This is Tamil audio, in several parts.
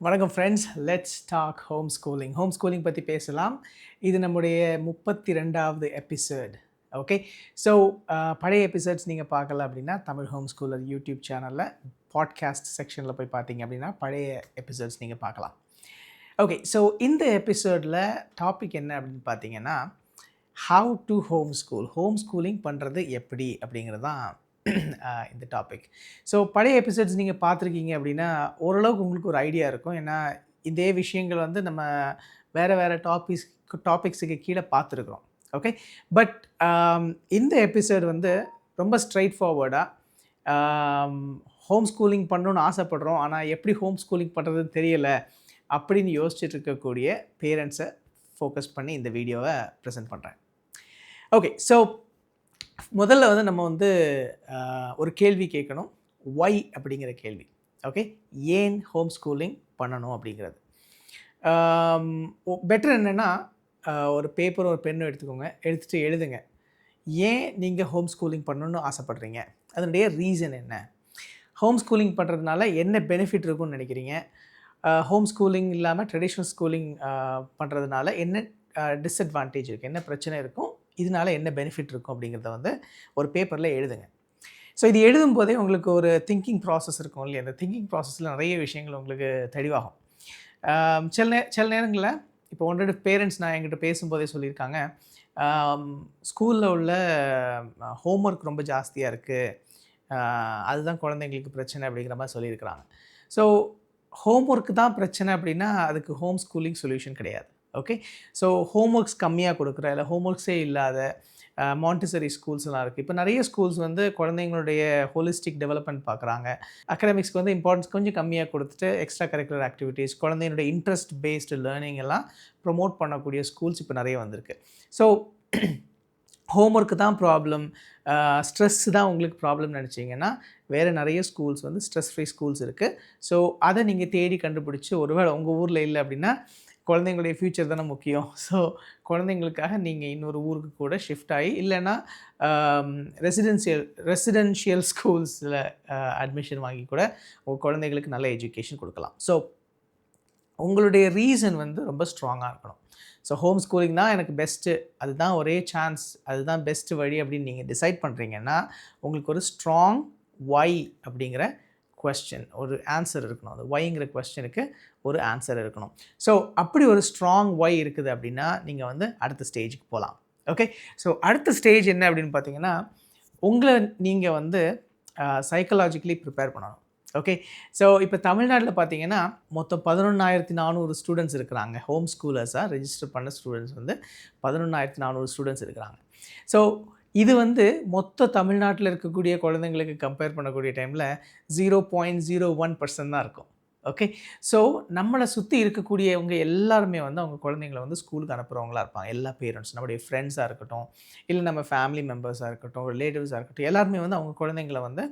வணக்கம் friends let's talk home schooling home schooling பற்றி பேசலாம். இது நம்முடைய முப்பத்தி ரெண்டாவது எபிசோட் ஓகே ஸோ uh, பழைய எபிசோட்ஸ் நீங்கள் பார்க்கல அப்படின்னா தமிழ் ஹோம் ஸ்கூலர் யூடியூப் சேனலில் பாட்காஸ்ட் செக்ஷனில் போய் பார்த்தீங்க அப்படின்னா பழைய எபிசோட்ஸ் நீங்கள் பார்க்கலாம். ஓகே ஸோ இந்த எபிசோடில் டாபிக் என்ன அப்படின்னு பார்த்தீங்கன்னா how to home school home schooling பண்ணுறது எப்படி அப்படிங்கிறது தான் இந்த டாபிக் ஸோ பழைய எபிசோட்ஸ் நீங்கள் பார்த்துருக்கீங்க அப்படின்னா ஓரளவுக்கு உங்களுக்கு ஒரு ஐடியா இருக்கும். ஏன்னா இதே விஷயங்கள் வந்து நம்ம வேறு வேறு டாபிக்ஸ் டாபிக்ஸுக்கு கீழே பார்த்துருக்குறோம். ஓகே பட் இந்த எபிசோட் வந்து ரொம்ப ஸ்ட்ரைட் ஃபார்வர்டாக ஹோம் ஸ்கூலிங் பண்ணணும்னு ஆசைப்படுறோம். ஆனால் எப்படி ஹோம் ஸ்கூலிங் பண்ணுறதுன்னு தெரியலை அப்படின்னு யோசிச்சுட்டு இருக்கக்கூடிய பேரண்ட்ஸை ஃபோக்கஸ் பண்ணி இந்த வீடியோவை ப்ரெசென்ட் பண்ணுறேன் ஓகே ஸோ முதல்ல வந்து நம்ம வந்து ஒரு கேள்வி கேட்கணும். ஒய் அப்படிங்கிற கேள்வி. ஓகே ஏன் ஹோம் ஸ்கூலிங் பண்ணணும் அப்படிங்கிறது. பெட்டர் என்னென்னா ஒரு பேப்பர் ஒரு பெண்ணும் எடுத்துக்கோங்க. எடுத்துகிட்டு எழுதுங்க. ஏன் நீங்கள் ஹோம் ஸ்கூலிங் பண்ணணும்னு ஆசைப்பட்றீங்க? அதனுடைய ரீசன் என்ன? ஹோம் ஸ்கூலிங் பண்ணுறதுனால என்ன பெனிஃபிட் இருக்கும்னு நினைக்கிறீங்க? ஹோம் ஸ்கூலிங் இல்லாமல் ட்ரெடிஷ்னல் ஸ்கூலிங் பண்ணுறதுனால என்ன டிஸ்அட்வான்டேஜ் இருக்குது என்ன பிரச்சனை இருக்கும்? இதனால என்ன பெனிஃபிட் இருக்கும் அப்படிங்கிறத வந்து ஒரு பேப்பரில் எழுதுங்க. ஸோ இது எழுதும் போதே உங்களுக்கு ஒரு திங்கிங் ப்ராசஸ் இருக்கும் இல்லையா? அந்த திங்கிங் ப்ராசஸில் நிறைய விஷயங்கள் உங்களுக்கு தெளிவாகும். சில நே சில நேரங்களில் இப்போ ஒன்றோட பேரண்ட்ஸ் நான் என்கிட்ட பேசும்போதே சொல்லியிருக்காங்க. ஸ்கூலில் உள்ள ஹோம்ஒர்க் ரொம்ப ஜாஸ்தியாக இருக்குது அதுதான் குழந்தைங்களுக்கு பிரச்சனை அப்படிங்கிற மாதிரி சொல்லியிருக்கிறாங்க. ஸோ ஹோம் ஒர்க்கு தான் பிரச்சனை அப்படின்னா அதுக்கு ஹோம் ஸ்கூலிங் சொல்யூஷன் கிடையாது. ஓகே ஸோ ஹோம்ஒர்க்ஸ் கம்மியாக கொடுக்குற இல்லை ஹோம்ஒர்க்ஸே இல்லாத மாண்டிசரி ஸ்கூல்ஸ்லாம் இருக்குது இப்போ நிறைய ஸ்கூல்ஸ் வந்து குழந்தைங்களுடைய ஹோலிஸ்டிக் டெவலப்மெண்ட் பார்க்குறாங்க. அகடமிக்ஸ்க்கு வந்து இம்பார்ட்டன்ஸ் கொஞ்சம் கம்மியாக கொடுத்துட்டு எக்ஸ்ட்ரா கரிக்குலர் ஆக்டிவிட்டீஸ் குழந்தைங்களுடைய இன்ட்ரெஸ்ட் பேஸ்டு லேர்னிங் எல்லாம் ப்ரொமோட் பண்ணக்கூடிய ஸ்கூல்ஸ் இப்போ நிறைய வந்திருக்கு. ஸோ ஹோம்ஒர்க்கு தான் ப்ராப்ளம் ஸ்ட்ரெஸ் தான் உங்களுக்கு ப்ராப்ளம் நினச்சிங்கன்னா வேறு நிறைய ஸ்கூல்ஸ் வந்து ஸ்ட்ரெஸ் ஃப்ரீ ஸ்கூல்ஸ் இருக்குது ஸோ அதை நீங்கள் தேடி கண்டுபிடிச்சி ஒருவேளை உங்கள் ஊரில் இல்லை அப்படின்னா குழந்தைங்களுடைய ஃப்யூச்சர் தானே முக்கியம். ஸோ குழந்தைங்களுக்காக நீங்கள் இன்னொரு ஊருக்கு கூட ஷிஃப்ட் ஆகி இல்லைன்னா ரெசிடென்சியல் ரெசிடென்ஷியல் ஸ்கூல்ஸில் அட்மிஷன் வாங்கி கூட உங்கள் குழந்தைங்களுக்கு நல்ல எஜுகேஷன் கொடுக்கலாம். ஸோ உங்களுடைய ரீசன் வந்து ரொம்ப ஸ்ட்ராங்காக இருக்கணும். ஸோ ஹோம் ஸ்கூலிங் தான் எனக்கு பெஸ்ட்டு அதுதான் ஒரே சான்ஸ் அதுதான் பெஸ்ட்டு வழி அப்படின்னு நீங்கள் டிசைட் பண்ணுறீங்கன்னா உங்களுக்கு ஒரு ஸ்ட்ராங் ஒய் அப்படிங்கிற கொஸ்டின் ஒரு ஆன்சர் இருக்கணும். அந்த ஒய்ங்கிற கொஸ்டினுக்கு ஒரு ஆன்சர் இருக்கணும். ஸோ அப்படி ஒரு ஸ்ட்ராங் ஒய் இருக்குது அப்படின்னா நீங்கள் வந்து அடுத்த ஸ்டேஜுக்கு போகலாம் ஓகே ஸோ அடுத்த ஸ்டேஜ் என்ன அப்படின்னு பார்த்தீங்கன்னா உங்களை நீங்கள் வந்து சைக்கலாஜிக்கலி ப்ரிப்பேர் பண்ணணும். ஓகே ஸோ இப்போ தமிழ்நாட்டில் பார்த்தீங்கன்னா மொத்தம் பதினொன்றாயிரத்தி நானூறு ஸ்டூடெண்ட்ஸ் இருக்கிறாங்க. ஹோம் ஸ்கூலர்ஸாக ரெஜிஸ்டர் பண்ண ஸ்டூடெண்ட்ஸ் வந்து பதினொன்றாயிரத்தி நானூறு ஸ்டூடெண்ட்ஸ் இருக்கிறாங்க. ஸோ இது வந்து மொத்த தமிழ்நாட்டில் இருக்கக்கூடிய குழந்தைங்களுக்கு கம்பேர் பண்ணக்கூடிய டைமில் zero point zero one percent தான் இருக்கும். ஓகே ஸோ நம்மளை சுற்றி இருக்கக்கூடியவங்க எல்லாருமே வந்து அவங்க குழந்தைங்கள வந்து ஸ்கூலுக்கு அனுப்புகிறவங்களா இருப்பாங்க. எல்லா பேரண்ட்ஸ் நம்முடைய ஃப்ரெண்ட்ஸாக இருக்கட்டும் இல்லை நம்ம ஃபேமிலி மெம்பர்ஸாக இருக்கட்டும் ரிலேட்டிவ்ஸாக இருக்கட்டும் எல்லாருமே வந்து அவங்க குழந்தைங்கள வந்து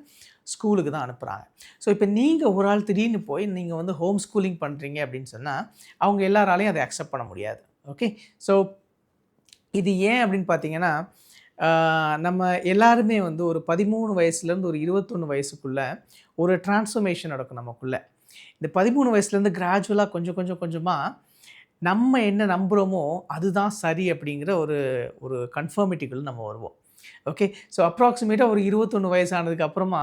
ஸ்கூலுக்கு தான் அனுப்புகிறாங்க ஸோ இப்போ நீங்கள் ஒரு ஆள் திடீர்னு போய் நீங்கள் வந்து ஹோம் ஸ்கூலிங் பண்ணுறீங்க அப்படின்னு சொன்னால் அவங்க எல்லாராலையும் அதை அக்செப்ட் பண்ண முடியாது. ஓகே ஸோ இது ஏன் அப்படின்னு பார்த்தீங்கன்னா நம்ம எல்லாருமே வந்து ஒரு பதிமூணு வயசுலேருந்து ஒரு இருபத்தொன்று வயசுக்குள்ளே ஒரு டிரான்ஸ்ஃபர்மேஷன் நடக்கும் நமக்குள்ளே. இந்த பதிமூணு வயசுலேருந்து கிராஜுவலாக கொஞ்சம் கொஞ்சம் கொஞ்சமாக நம்ம என்ன நம்புகிறோமோ அதுதான் சரி அப்படிங்கிற ஒரு ஒரு கன்ஃபர்மிட்டிக்குள்ள நம்ம வருவோம். ஓகே ஸோ அப்ராக்சிமேட்டாக ஒரு இருபத்தொன்று வயசானதுக்கு அப்புறமா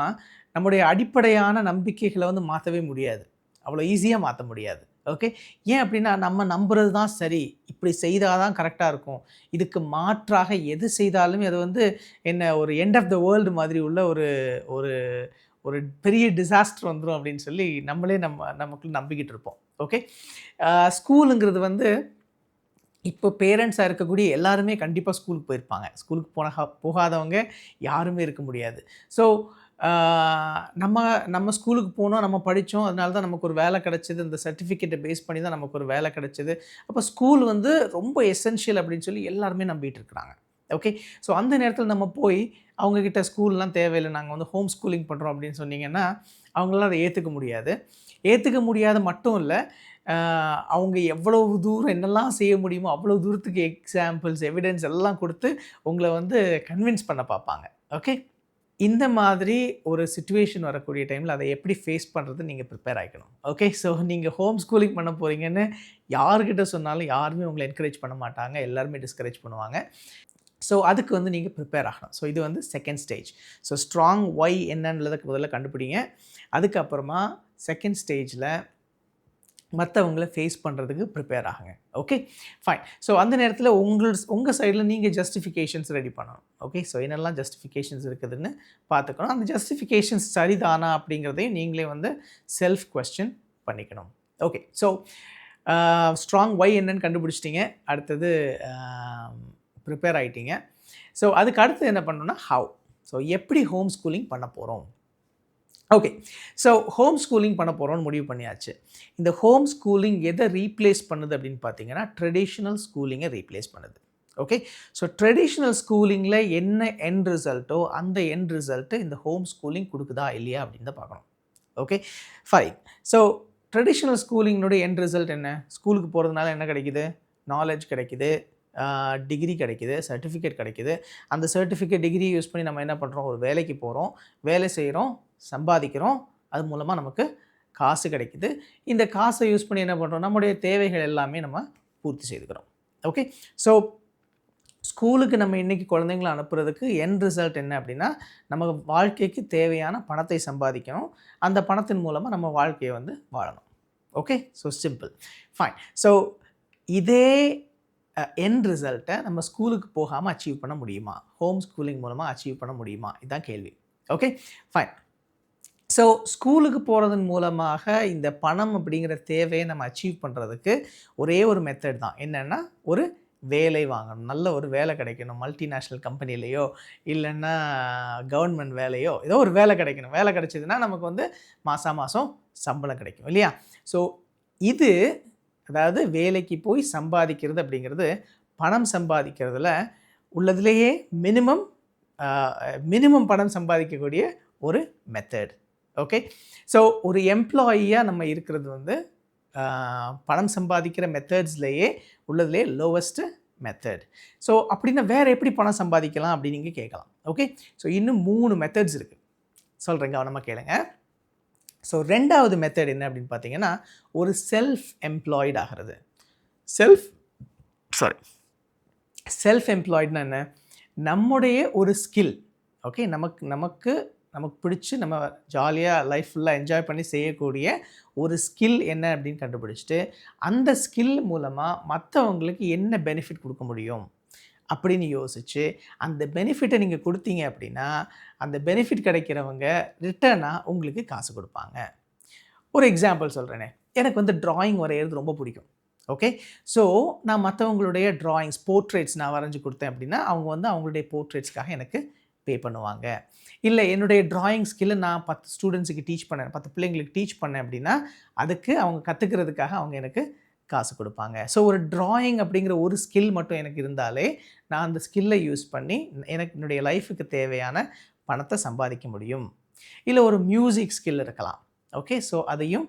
நம்முடைய அடிப்படையான நம்பிக்கைகளை வந்து மாற்றவே முடியாது. அவ்வளோ ஈஸியாக மாற்ற முடியாது. ஓகே ஏன் அப்படின்னா நம்ம நம்புறது தான் சரி. இப்படி செய்தால் தான் கரெக்டாக இருக்கும். இதுக்கு மாற்றாக எது செய்தாலுமே அது வந்து என்ன ஒரு எண்ட் ஆஃப் த வேர்ல்டு மாதிரி உள்ள ஒரு ஒரு ஒரு பெரிய டிசாஸ்டர் வந்துடும் அப்படின்னு சொல்லி நம்மளே நம்ம நமக்குள்ள நம்பிக்கிட்டு இருப்போம். ஓகே ஸ்கூலுங்கிறது வந்து இப்போ பேரண்ட்ஸாக இருக்கக்கூடிய எல்லாருமே கண்டிப்பாக ஸ்கூலுக்கு போயிருப்பாங்க. ஸ்கூலுக்கு போன போகாதவங்க யாருமே இருக்க முடியாது. ஸோ நம்ம நம்ம ஸ்கூலுக்கு போனோம் நம்ம படித்தோம் அதனால தான் நமக்கு ஒரு வேலை கிடச்சிது. இந்த சர்டிஃபிகேட்டை பேஸ் பண்ணி தான் நமக்கு ஒரு வேலை கிடச்சிது. அப்போ ஸ்கூல் வந்து ரொம்ப எசென்ஷியல் அப்படின்னு சொல்லி எல்லாருமே நம்பிட்டு இருக்கிறாங்க. ஓகே ஸோ அந்த நேரத்தில் நம்ம போய் அவங்கக்கிட்ட ஸ்கூல்லாம் தேவையில்லை நாங்கள் வந்து ஹோம் ஸ்கூலிங் பண்ணுறோம் அப்படின்னு சொன்னீங்கன்னா அவங்களால அதை ஏற்றுக்க முடியாது. ஏற்றுக்க முடியாத மட்டும் இல்லை அவங்க எவ்வளவு தூரம் என்னெல்லாம் செய்ய முடியுமோ அவ்வளோ தூரத்துக்கு எக்ஸாம்பிள்ஸ் எவிடன்ஸ் எல்லாம் கொடுத்து உங்களை வந்து கன்வின்ஸ் பண்ண பார்ப்பாங்க. ஓகே இந்த மாதிரி ஒரு சுச்சுவேஷன் வரக்கூடிய டைமில் அதை எப்படி ஃபேஸ் பண்ணுறது நீங்கள் ப்ரிப்பேர் ஆகிக்கணும் ஓகே ஸோ நீங்கள் ஹோம் ஸ்கூலிங் பண்ண போகிறீங்கன்னு யார்கிட்ட சொன்னாலும் யாருமே உங்களை என்கரேஜ் பண்ண மாட்டாங்க. எல்லாருமே டிஸ்கரேஜ் பண்ணுவாங்க. ஸோ அதுக்கு வந்து நீங்கள் ப்ரிப்பேர் ஆகணும். ஸோ இது வந்து second stage so strong why என்னன்றதுக்கு முதல்ல கண்டுபிடிங்க. அதுக்கப்புறமா செகண்ட் ஸ்டேஜில் மற்றவங்கள ஃபேஸ் பண்ணுறதுக்கு ப்ரிப்பேர் ஆகுங்க. ஓகே ஃபைன் ஸோ அந்த நேரத்தில் உங்கள் உங்கள் சைடில் நீங்கள் ஜஸ்டிஃபிகேஷன்ஸ் ரெடி பண்ணணும். ஓகே ஸோ என்னெல்லாம் ஜஸ்டிஃபிகேஷன்ஸ் இருக்குதுன்னு பார்த்துக்கணும். அந்த ஜஸ்டிஃபிகேஷன்ஸ் சரிதானா அப்படிங்கிறதையும் நீங்களே வந்து செல்ஃப் கொஸ்டின் பண்ணிக்கணும் ஓகே ஸோ ஸ்ட்ராங் ஒய் என்னன்னு கண்டுபிடிச்சிட்டிங்க. அடுத்தது ப்ரிப்பேர் ஆகிட்டீங்க ஸோ அதுக்கு அடுத்து என்ன பண்ணணும்னா ஹவு ஸோ எப்படி ஹோம் ஸ்கூலிங் பண்ண போகிறோம் ஓகே ஸோ ஹோம் ஸ்கூலிங் பண்ண போகிறோம்னு முடிவு பண்ணியாச்சு. இந்த ஹோம் ஸ்கூலிங் எதை ரீப்ளேஸ் பண்ணுது அப்படின்னு பார்த்தீங்கன்னா ட்ரெடிஷ்னல் ஸ்கூலிங்கை ரீப்ளேஸ் பண்ணுது. ஓகே ஸோ ட்ரெடிஷ்னல் ஸ்கூலிங்கில் என்ன என் ரிசல்ட்டோ அந்த என் ரிசல்ட்டு இந்த ஹோம் ஸ்கூலிங் கொடுக்குதா இல்லையா அப்படின்னு தான் பார்க்கணும் ஓகே ஃபைன் ஸோ ட்ரெடிஷ்னல் ஸ்கூலிங்கினுடைய என் ரிசல்ட் என்ன? ஸ்கூலுக்கு போகிறதுனால என்ன கிடைக்குது? நாலேஜ் கிடைக்குது. டிகிரி கிடைக்கிது. சர்டிஃபிகேட் கிடைக்கிது. அந்த சர்டிஃபிகேட் டிகிரி யூஸ் பண்ணி நம்ம என்ன பண்ணுறோம் ஒரு வேலைக்கு போகிறோம் வேலை செய்கிறோம் சம்பாதிக்கிறோம். அது மூலமாக நமக்கு காசு கிடைக்குது. இந்த காசை யூஸ் பண்ணி என்ன பண்ணுறோம் நம்முடைய தேவைகள் எல்லாமே நம்ம பூர்த்தி செய்துக்கிறோம். ஓகே? ஸோ ஸ்கூலுக்கு நம்ம இன்றைக்கி குழந்தைங்கள அனுப்புறதுக்கு என் ரிசல்ட் என்ன அப்படின்னா நம்ம வாழ்க்கைக்கு தேவையான பணத்தை சம்பாதிக்கணும். அந்த பணத்தின் மூலமாக நம்ம வாழ்க்கையை வந்து வாழணும். Okay? So simple fine so இதே என் ரிசல்ட்டை நம்ம ஸ்கூலுக்கு போகாமல் அச்சீவ் பண்ண முடியுமா? ஹோம் ஸ்கூலிங் மூலமாக அச்சீவ் பண்ண முடியுமா? இதுதான் கேள்வி. ஓகே? ஃபைன் ஸோ ஸ்கூலுக்கு போகிறதன் மூலமாக இந்த பணம் அப்படிங்கிற தேவையை நம்ம அச்சீவ் பண்ணுறதுக்கு ஒரே ஒரு மெத்தட் தான். என்னென்னா ஒரு வேலை வாங்கணும். நல்ல ஒரு வேலை கிடைக்கணும். மல்டிநேஷ்னல் கம்பெனிலேயோ இல்லைன்னா கவர்மெண்ட் வேலையோ ஏதோ ஒரு வேலை கிடைக்கணும். வேலை கிடைச்சதுன்னா நமக்கு வந்து மாதம் மாதம் சம்பளம் கிடைக்கும் இல்லையா? ஸோ இது அதாவது வேலைக்கு போய் சம்பாதிக்கிறது அப்படிங்கிறது பணம் சம்பாதிக்கிறதுல உள்ளதுலேயே மினிமம் மினிமம் பணம் சம்பாதிக்கக்கூடிய ஒரு மெத்தட் ஓகே ஸோ ஒரு எம்ப்ளாயியாக நம்ம இருக்கிறது வந்து பணம் சம்பாதிக்கிற மெத்தட்ஸ்லேயே உள்ளதுலேயே லோவஸ்ட்டு மெத்தட் ஸோ அப்படின்னா வேறு எப்படி பணம் சம்பாதிக்கலாம் அப்படின்னு நீங்கள் கேட்கலாம். ஓகே ஸோ இன்னும் மூணு மெத்தட்ஸ் இருக்குது சொல்கிறேங்க கவனமாக கேளுங்க. ஸோ ரெண்டாவது மெத்தட் என்ன அப்படின்னு பார்த்தீங்கன்னா ஒரு செல்ஃப் எம்ப்ளாய்டு ஆகிறது. செல்ஃப் சாரி செல்ஃப் எம்ப்ளாய்டுனா என்ன? நம்முடைய ஒரு ஸ்கில் ஓகே நமக்கு நமக்கு நமக்கு பிடிச்சி நம்ம ஜாலியாக லைஃப் ஃபுல்லாக என்ஜாய் பண்ணி செய்யக்கூடிய ஒரு ஸ்கில் என்ன அப்படின்னு கண்டுபிடிச்சிட்டு அந்த ஸ்கில் மூலமாக மற்றவங்களுக்கு என்ன பெனிஃபிட் கொடுக்க முடியும் அப்படின்னு யோசித்து அந்த பெனிஃபிட்டை நீங்கள் கொடுத்தீங்க அப்படின்னா அந்த பெனிஃபிட் கிடைக்கிறவங்க ரிட்டர்னாக உங்களுக்கு காசு கொடுப்பாங்க. ஒரு எக்ஸாம்பிள் சொல்கிறேனே எனக்கு வந்து ட்ராயிங் வரைகிறது ரொம்ப பிடிக்கும். ஓகே ஸோ நான் மற்றவங்களுடைய ட்ராயிங்ஸ் போர்ட்ரேட்ஸ் நான் வரைஞ்சி கொடுத்தேன் அப்படின்னா அவங்க வந்து அவங்களுடைய போர்ட்ரேட்ஸ்க்காக எனக்கு பே பண்ணுவாங்க. இல்லை என்னுடைய ட்ராயிங் ஸ்கில்லை நான் பத்து ஸ்டூடெண்ட்ஸுக்கு டீச் பண்ணேன். பத்து பிள்ளைங்களுக்கு டீச் பண்ணேன் அப்படின்னா அதுக்கு அவங்க கற்றுக்கிறதுக்காக அவங்க எனக்கு காசு கொடுப்பாங்க. ஸோ ஒரு ட்ராயிங் அப்படிங்கிற ஒரு ஸ்கில் மட்டும் எனக்கு இருந்தாலே நான் அந்த ஸ்கில்லை யூஸ் பண்ணி எனக்கு என்னுடைய லைஃபுக்கு தேவையான பணத்தை சம்பாதிக்க முடியும். இல்லை ஒரு மியூசிக் ஸ்கில் இருக்கலாம். ஓகே ஸோ அதையும்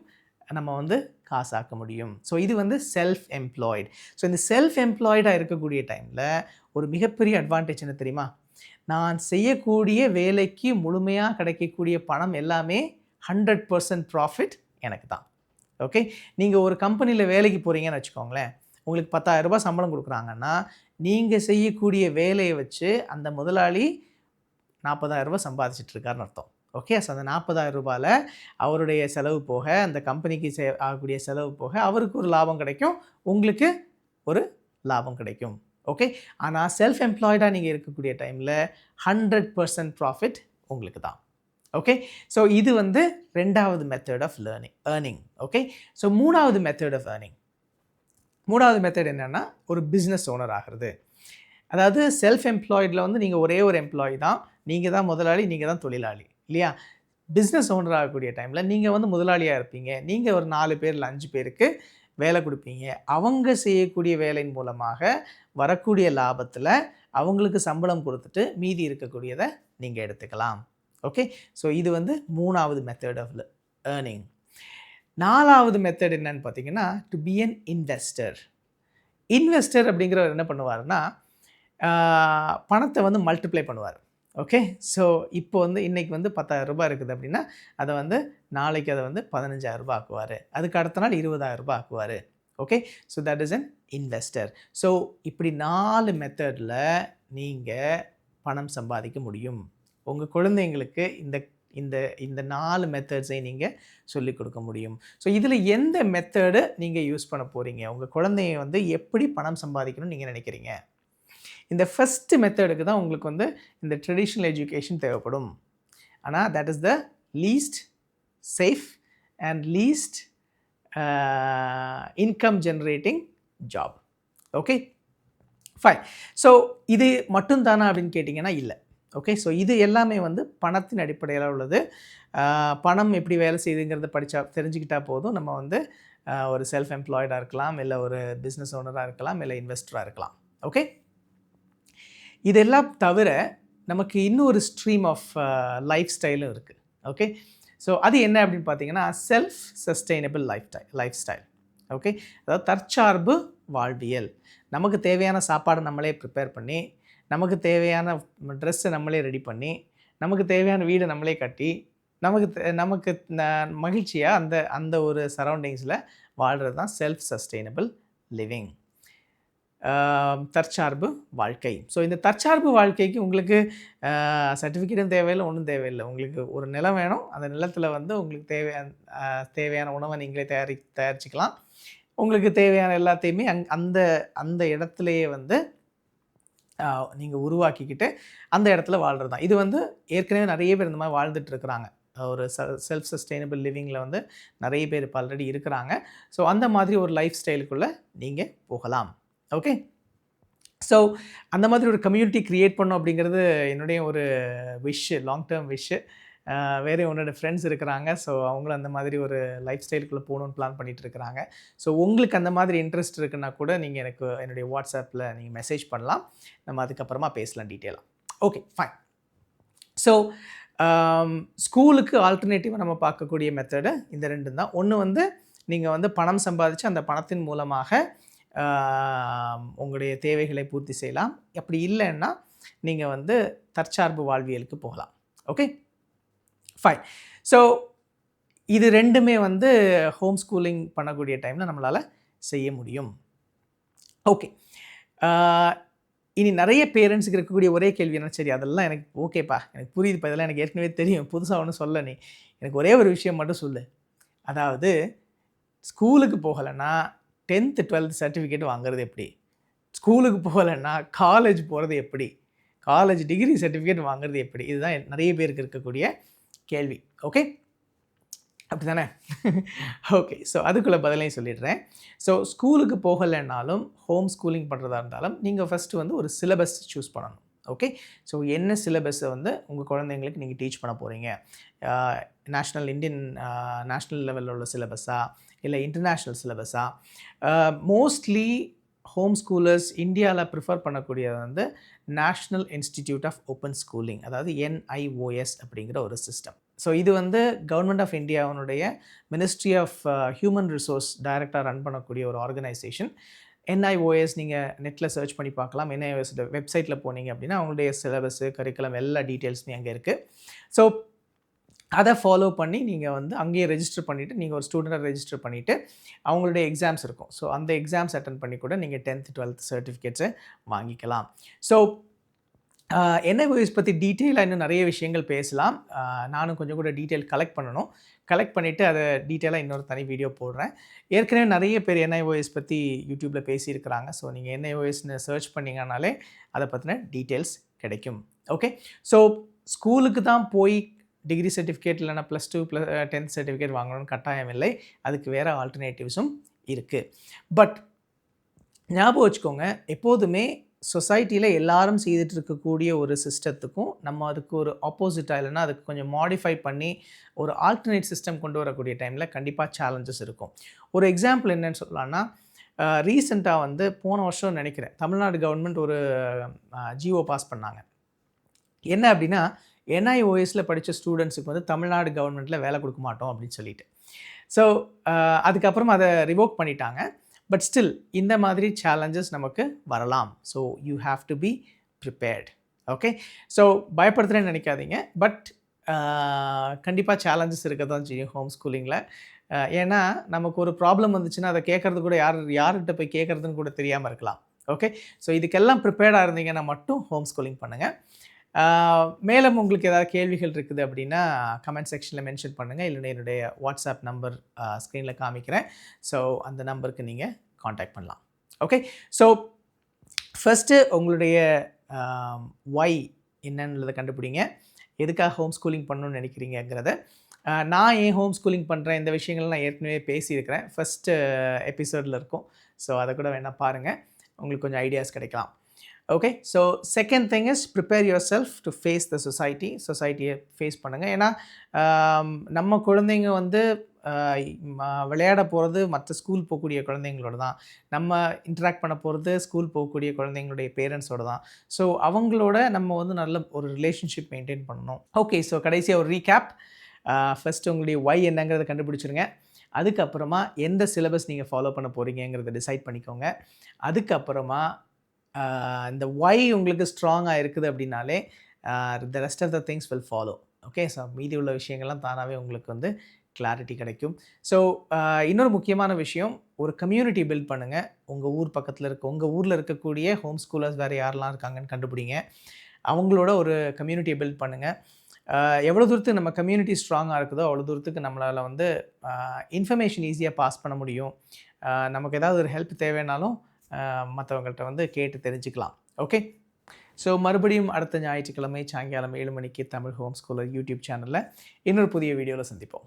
நம்ம வந்து காசாக்க முடியும். ஸோ இது வந்து செல்ஃப் எம்ப்ளாய்டு ஸோ இந்த செல்ஃப் எம்ப்ளாய்டாக இருக்கக்கூடிய டைமில் ஒரு மிகப்பெரிய அட்வான்டேஜ் என்ன தெரியுமா? நான் செய்யக்கூடிய வேலைக்கு முழுமையாக கிடைக்கக்கூடிய பணம் எல்லாமே ஹண்ட்ரட் பர்சன்ட் ப்ராஃபிட் எனக்கு தான். ஓகே நீங்கள் ஒரு கம்பெனியில் வேலைக்கு போகிறீங்கன்னு வச்சுக்கோங்களேன். உங்களுக்கு பத்தாயிரம் ரூபாய் சம்பளம் கொடுக்குறாங்கன்னா நீங்கள் செய்யக்கூடிய வேலையை வச்சு அந்த முதலாளி நாற்பதாயிரம் ரூபாய் சம்பாதிச்சிட்ருக்காருன்னு அர்த்தம். ஓகே ஸோ அந்த நாற்பதாயிரம் ரூபாயில் அவருடைய செலவு போக அந்த கம்பெனிக்கு சே ஆகக்கூடிய செலவு போக அவருக்கு ஒரு லாபம் கிடைக்கும். உங்களுக்கு ஒரு லாபம் கிடைக்கும். ஓகே ஆனால் செல்ஃப் எம்ப்ளாய்டாக நீங்கள் இருக்கக்கூடிய டைமில் ஹண்ட்ரட் பர்சன்ட் ப்ராஃபிட் உங்களுக்கு தான். ஓகே ஸோ இது வந்து ரெண்டாவது method of learning earning okay so மூணாவது மெத்தட் ஆஃப் ஏர்னிங் மூணாவது மெத்தட் என்னென்னா ஒரு பிஸ்னஸ் ஓனர் ஆகிறது. அதாவது செல்ஃப் எம்ப்ளாய்டில் வந்து நீங்கள் ஒரே ஒரு எம்ப்ளாயி தான். நீங்கள் தான் முதலாளி நீங்கள் தான் தொழிலாளி. இல்லையா? பிஸ்னஸ் ஓனர் ஆகக்கூடிய டைமில் நீங்கள் வந்து முதலாளியாக இருப்பீங்க. நீங்கள் ஒரு நாலு பேர் இல்லை அஞ்சு பேருக்கு வேலை கொடுப்பீங்க. அவங்க செய்யக்கூடிய வேலையின் மூலமாக வரக்கூடிய லாபத்தில் அவங்களுக்கு சம்பளம் கொடுத்துட்டு மீதி இருக்கக்கூடியதை நீங்கள் எடுத்துக்கலாம். ஓகே? ஸோ இது வந்து மூணாவது மெத்தட் ஆஃப் ஏர்னிங் நாலாவது மெத்தட் என்னன்னு பார்த்தீங்கன்னா to be an investor investor அப்படிங்கிறவர் என்ன பண்ணுவார்னா பணத்தை வந்து மல்டிப்ளை பண்ணுவார். ஓகே. ஸோ இப்போ வந்து இன்றைக்கி வந்து பத்தாயிரம் ரூபாய் இருக்குது அப்படின்னா அதை வந்து நாளைக்கு அதை வந்து பதினஞ்சாயிரம் ரூபாய் ஆக்குவார். அதுக்கு அடுத்த நாள் இருபதாயிரம் ரூபாய் ஆக்குவார். Okay. So that is an investor so இப்படி நாலு மெத்தடில் நீங்கள் பணம் சம்பாதிக்க முடியும். உங்கள் குழந்தைங்களுக்கு இந்த இந்த இந்த நாலு மெத்தட்ஸை நீங்கள் சொல்லிக் கொடுக்க முடியும். ஸோ இதில் எந்த மெத்தடு நீங்கள் யூஸ் பண்ண போகிறீங்க உங்கள் குழந்தைய வந்து எப்படி பணம் சம்பாதிக்கணும்னு நீங்கள் நினைக்கிறீங்க? இந்த ஃபஸ்ட்டு மெத்தடுக்கு தான் உங்களுக்கு வந்து இந்த ட்ரெடிஷ்னல் எஜுகேஷன் தேவைப்படும். ஆனால் that is the least safe and least income generating job okay fine so இது மட்டும்தானா அப்படின்னு கேட்டிங்கன்னா இல்லை. ஓகே ஸோ இது எல்லாமே வந்து பணத்தின் அடிப்படையில் உள்ளது. பணம் எப்படி வேலை செய்யுதுங்கிறத படித்தா தெரிஞ்சுக்கிட்டா போதும். நம்ம வந்து ஒரு செல்ஃப் எம்ப்ளாய்டாக இருக்கலாம் இல்லை ஒரு பிஸ்னஸ் ஓனராக இருக்கலாம் இல்லை இன்வெஸ்டராக இருக்கலாம். ஓகே இதெல்லாம் தவிர நமக்கு இன்னொரு ஸ்ட்ரீம் ஆஃப் லைஃப் ஸ்டைலும் இருக்குது ஓகே ஸோ அது என்ன அப்படின்னு பார்த்தீங்கன்னா self sustainable lifestyle lifestyle okay அதாவது தற்சார்பு வாழ்வியல். நமக்கு தேவையான சாப்பாடை நம்மளே ப்ரிப்பேர் பண்ணி நமக்கு தேவையான ட்ரெஸ்ஸை நம்மளே ரெடி பண்ணி நமக்கு தேவையான வீடை நம்மளே கட்டி நமக்கு நமக்கு மகிழ்ச்சியாக அந்த அந்த ஒரு சரௌண்டிங்ஸில் வாழ்கிறது தான் செல்ஃப் சஸ்டெயினபிள் லிவிங் தற்சார்பு வாழ்க்கை ஸோ இந்த தற்சார்பு வாழ்க்கைக்கு உங்களுக்கு சர்டிஃபிகேட்டும் தேவையில்லை ஒன்றும் தேவையில்லை. உங்களுக்கு ஒரு நிலம் வேணும். அந்த நிலத்தில் வந்து உங்களுக்கு தேவையான தேவையான உணவை நீங்களே தயாரி தயாரிச்சுக்கலாம். உங்களுக்கு தேவையான எல்லாத்தையுமே அங் அந்த அந்த இடத்துலையே வந்து நீங்கள் உருவாக்கிக்கிட்டு அந்த இடத்துல வாழ்கிறது தான். இது வந்து ஏற்கனவே நிறைய பேர் இந்த மாதிரி வாழ்ந்துட்டு இருக்கிறாங்க. ஒரு ச செல்ஃப் சஸ்டெயினபிள் லிவிங்கில் வந்து நிறைய பேர் இப்போ ஆல்ரெடி இருக்கிறாங்க. ஸோ அந்த மாதிரி ஒரு லைஃப் ஸ்டைலுக்குள்ளே நீங்கள் போகலாம். ஓகே ஸோ அந்த மாதிரி ஒரு கம்யூனிட்டி க்ரியேட் பண்ணோம் அப்படிங்கிறது என்னுடைய ஒரு விஷ் லாங் டேர்ம் விஷ் வேறு உன்னோட ஃப்ரெண்ட்ஸ் இருக்கிறாங்க. ஸோ அவங்களும் அந்த மாதிரி ஒரு லைஃப் ஸ்டைலுக்குள்ளே போகணுன்னு பிளான் பண்ணிகிட்டு இருக்கிறாங்க. ஸோ உங்களுக்கு அந்த மாதிரி இன்ட்ரெஸ்ட் இருக்குன்னா கூட நீங்கள் எனக்கு என்னுடைய வாட்ஸ்அப்பில் நீங்கள் மெசேஜ் பண்ணலாம். நம்ம அதுக்கப்புறமா பேசலாம் டீட்டெயிலாக ஓகே ஃபைன் ஸோ ஸ்கூலுக்கு ஆல்டர்னேட்டிவாக நம்ம பார்க்கக்கூடிய மெத்தடு இந்த ரெண்டும் தான். ஒன்று வந்து நீங்கள் வந்து பணம் சம்பாதிச்சு அந்த பணத்தின் மூலமாக உங்களுடைய தேவைகளை பூர்த்தி செய்யலாம். அப்படி இல்லைன்னா நீங்கள் வந்து தற்சார்பு வாழ்வியலுக்கு போகலாம். ஓகே ஃபைன் ஸோ இது ரெண்டுமே வந்து ஹோம் ஸ்கூலிங் பண்ணக்கூடிய டைமில் நம்மளால் செய்ய முடியும். ஓகே இனி நிறைய பேரண்ட்ஸுக்கு இருக்கக்கூடிய ஒரே கேள்வி என்ன சரி அதெல்லாம் எனக்கு ஓகேப்பா எனக்கு புரியுதுப்பா இதெல்லாம் எனக்கு ஏற்கனவே தெரியும். புதுசாக ஒன்றும் சொல்ல நீ. எனக்கு ஒரே ஒரு விஷயம் மட்டும் சொல்லு. அதாவது ஸ்கூலுக்கு போகலைன்னா டென்த்து டுவெல்த் சர்டிஃபிகேட் வாங்குறது எப்படி? ஸ்கூலுக்கு போகலைன்னா காலேஜ் போகிறது எப்படி? காலேஜ் டிகிரி சர்டிஃபிகேட் வாங்குறது எப்படி? இதுதான் நிறைய பேருக்கு இருக்கக்கூடிய கேள்வி. ஓகே அப்படி தானே ஓகே ஸோ அதுக்குள்ளே பதிலையும் சொல்லிடுறேன். ஸோ ஸ்கூலுக்கு போகலைன்னாலும் ஹோம் ஸ்கூலிங் பண்ணுறதா இருந்தாலும் நீங்கள் ஃபஸ்ட்டு வந்து ஒரு சிலபஸ் சூஸ் பண்ணணும். ஓகே ஸோ என்ன சிலபஸை வந்து உங்கள் குழந்தைங்களுக்கு நீங்கள் டீச் பண்ண போகிறீங்க நேஷ்னல் இந்தியன் நேஷ்னல் லெவலில் உள்ள சிலபஸாக இல்லை இன்டர்நேஷ்னல் சிலபஸா மோஸ்ட்லி ஹோம் ஸ்கூலர்ஸ் இந்தியாவில் ப்ரிஃபர் பண்ணக்கூடியது வந்து national institute of open schooling அதாவது என்ஐஓஎஸ் அப்படிங்கிற ஒரு சிஸ்டம் ஸோ இது வந்து கவர்மெண்ட் ஆஃப் இந்தியாவினுடைய மினிஸ்ட்ரி ஆஃப் ஹியூமன் ரிசோர்ஸ் டைரக்டாக ரன் பண்ணக்கூடிய ஒரு ஆர்கனைசேஷன் என்ஐஓஎஸ் நீங்கள் நெட்டில் சர்ச் பண்ணி பார்க்கலாம். என்ஐஓஎஸ் வெப்சைட்டில் போனீங்க அப்படின்னா அவங்களுடைய சிலபஸு கரிக்குலம் எல்லா டீட்டெயில்ஸுமே அங்கே இருக்குது ஸோ அதை ஃபாலோ பண்ணி நீங்கள் வந்து அங்கேயே ரெஜிஸ்டர் பண்ணிவிட்டு நீங்கள் ஒரு ஸ்டூடெண்ட்டை ரெஜிஸ்டர் பண்ணிவிட்டு அவங்களுடைய எக்ஸாம்ஸ் இருக்கும். ஸோ அந்த எக்ஸாம்ஸ் அட்டன் பண்ணி கூட நீங்கள் டென்த் டுவெல்த் சர்டிஃபிகேட்ஸை வாங்கிக்கலாம். ஸோ என்ஐஓஎஸ் பற்றி டீட்டெயிலாக இன்னும் நிறைய விஷயங்கள் பேசலாம். நானும் கொஞ்சம் கூட டீட்டெயில் கலெக்ட் பண்ணணும். கலெக்ட் பண்ணிவிட்டு அதை டீட்டெயிலாக இன்னொரு தனி வீடியோ போடுறேன். ஏற்கனவே நிறைய பேர் என்ஐஓஎஸ் பற்றி யூடியூப்பில் பேசியிருக்கிறாங்க. ஸோ நீங்கள் என்ஐஓஎஸ்னு சர்ச் பண்ணிங்கனாலே அதை பற்றின டீட்டெயில்ஸ் கிடைக்கும். ஓகே ஸோ ஸ்கூலுக்கு தான் போய் டிகிரி சர்டிஃபிகேட் இல்லைனா plus two plus tenth certificate வாங்கணும்னு கட்டாயம் இல்லை. அதுக்கு வேறு ஆல்டர்னேட்டிவ்ஸும் இருக்குது பட் ஞாபகம் வச்சுக்கோங்க எப்போதுமே சொசைட்டியில் எல்லாரும் செய்துட்டு இருக்கக்கூடிய ஒரு சிஸ்டத்துக்கும் நம்ம அதுக்கு ஒரு ஆப்போசிட்டாக இல்லைன்னா அதுக்கு கொஞ்சம் மாடிஃபை பண்ணி ஒரு ஆல்டர்னேட் சிஸ்டம் கொண்டு வரக்கூடிய டைமில் கண்டிப்பாக சேலஞ்சஸ் இருக்கும். ஒரு எக்ஸாம்பிள் என்னன்னு சொல்லலாம்னா uh, ரீசெண்டாக வந்து போன வருஷம் நினைக்கிறேன் தமிழ்நாடு கவர்மெண்ட் ஒரு uh, ஜிஓ பாஸ் பண்ணாங்க. என்ன அப்படின்னா என்ஐஓஎஸில் படித்த ஸ்டூடெண்ட்ஸுக்கு வந்து தமிழ்நாடு கவர்மெண்ட்டில் வேலை கொடுக்க மாட்டோம் அப்படின்னு சொல்லிட்டு. ஸோ அதுக்கப்புறம் அதை ரிவோக் பண்ணிட்டாங்க. பட் ஸ்டில் இந்த மாதிரி சேலஞ்சஸ் நமக்கு வரலாம். So you have to be prepared okay so பயப்படுத்துகிறேன்னு நினைக்காதீங்க. பட் கண்டிப்பாக சேலஞ்சஸ் இருக்க தான் செய்யும் ஹோம் ஸ்கூலிங்கில் ஏன்னா நமக்கு ஒரு ப்ராப்ளம் வந்துச்சுன்னா அதை கேட்குறது கூட யார் யார்கிட்ட போய் கேட்குறதுன்னு கூட தெரியாமல் இருக்கலாம். ஓகே ஸோ இதுக்கெல்லாம் ப்ரிப்பேர்டாக இருந்தீங்கன்னா மட்டும் ஹோம் ஸ்கூலிங் பண்ணுங்கள் மேலும் உங்களுக்கு ஏதாவது கேள்விகள் இருக்குது அப்படின்னா கமெண்ட் செக்ஷனில் மென்ஷன் பண்ணுங்கள் இல்லைன்னா என்னுடைய வாட்ஸ்அப் நம்பர் ஸ்க்ரீனில் காமிக்கிறேன். ஸோ அந்த நம்பருக்கு நீங்கள் காண்டாக்ட் பண்ணலாம். ஓகே ஸோ ஃபஸ்ட்டு உங்களுடைய ஒய் என்னன்றதை கண்டுபிடிங்க. எதுக்காக ஹோம் ஸ்கூலிங் பண்ணணும்னு நினைக்கிறீங்கிறத நான் ஏன் ஹோம் ஸ்கூலிங் பண்ணுறேன் இந்த விஷயங்கள் நான் ஏற்கனவே பேசியிருக்கிறேன். ஃபஸ்ட்டு எபிசோடில் இருக்கும். ஸோ அதை கூட வேணால் பாருங்கள் உங்களுக்கு கொஞ்சம் ஐடியாஸ் கிடைக்கலாம். Okay so second thing is prepare yourself to face the society சொசைட்டியை face பண்ணுங்கள் ஏன்னா நம்ம குழந்தைங்க வந்து விளையாட போகிறது மற்ற ஸ்கூல் போகக்கூடிய குழந்தைங்களோட தான். நம்ம இன்ட்ராக்ட் பண்ண போகிறது ஸ்கூல் போகக்கூடிய குழந்தைங்களுடைய பேரண்ட்ஸோட தான். ஸோ அவங்களோட நம்ம வந்து நல்ல ஒரு ரிலேஷன்ஷிப் மெயின்டைன் பண்ணணும். ஓகே ஸோ கடைசியாக ஒரு ரீகேப் ஃபஸ்ட்டு உங்களுடைய ஒய் என்னங்கிறத கண்டுபிடிச்சிருங்க. அதுக்கப்புறமா எந்த சிலபஸ் நீங்கள் ஃபாலோ பண்ண போகிறீங்கிறத டிசைட் பண்ணிக்கோங்க. அதுக்கப்புறமா இந்த ஒய் உங்களுக்கு ஸ்ட்ராங்காக இருக்குது அப்படின்னாலே the rest of the things will follow okay so மீதி உள்ள விஷயங்கள்லாம் தானாகவே உங்களுக்கு வந்து கிளாரிட்டி கிடைக்கும். ஸோ இன்னொரு முக்கியமான விஷயம் ஒரு கம்யூனிட்டி பில்ட் பண்ணுங்கள் உங்கள் ஊர் பக்கத்தில் இருக்க உங்கள் ஊரில் இருக்கக்கூடிய ஹோம் ஸ்கூலர்ஸ் வேறு யாரெல்லாம் இருக்காங்கன்னு கண்டுபிடிங்க. அவங்களோட ஒரு கம்யூனிட்டியை பில்ட் பண்ணுங்கள் எவ்வளோ தூரத்துக்கு நம்ம கம்யூனிட்டி ஸ்ட்ராங்காக இருக்குதோ அவ்வளோ தூரத்துக்கு நம்மளால் வந்து இன்ஃபர்மேஷன் ஈஸியாக பாஸ் பண்ண முடியும். நமக்கு ஏதாவது ஒரு ஹெல்ப் தேவைனாலும் மற்றவங்கள்ட்ட வந்து கேட்டு தெரிஞ்சுக்கலாம். ஓகே ஸோ மறுபடியும் அடுத்த ஞாயிற்றுக்கிழமை சாயங்காலம் ஏழு மணிக்கு தமிழ் ஹோம் ஸ்கூலர் யூடியூப் சேனலில் இன்னொரு புதிய வீடியோவில் சந்திப்போம்.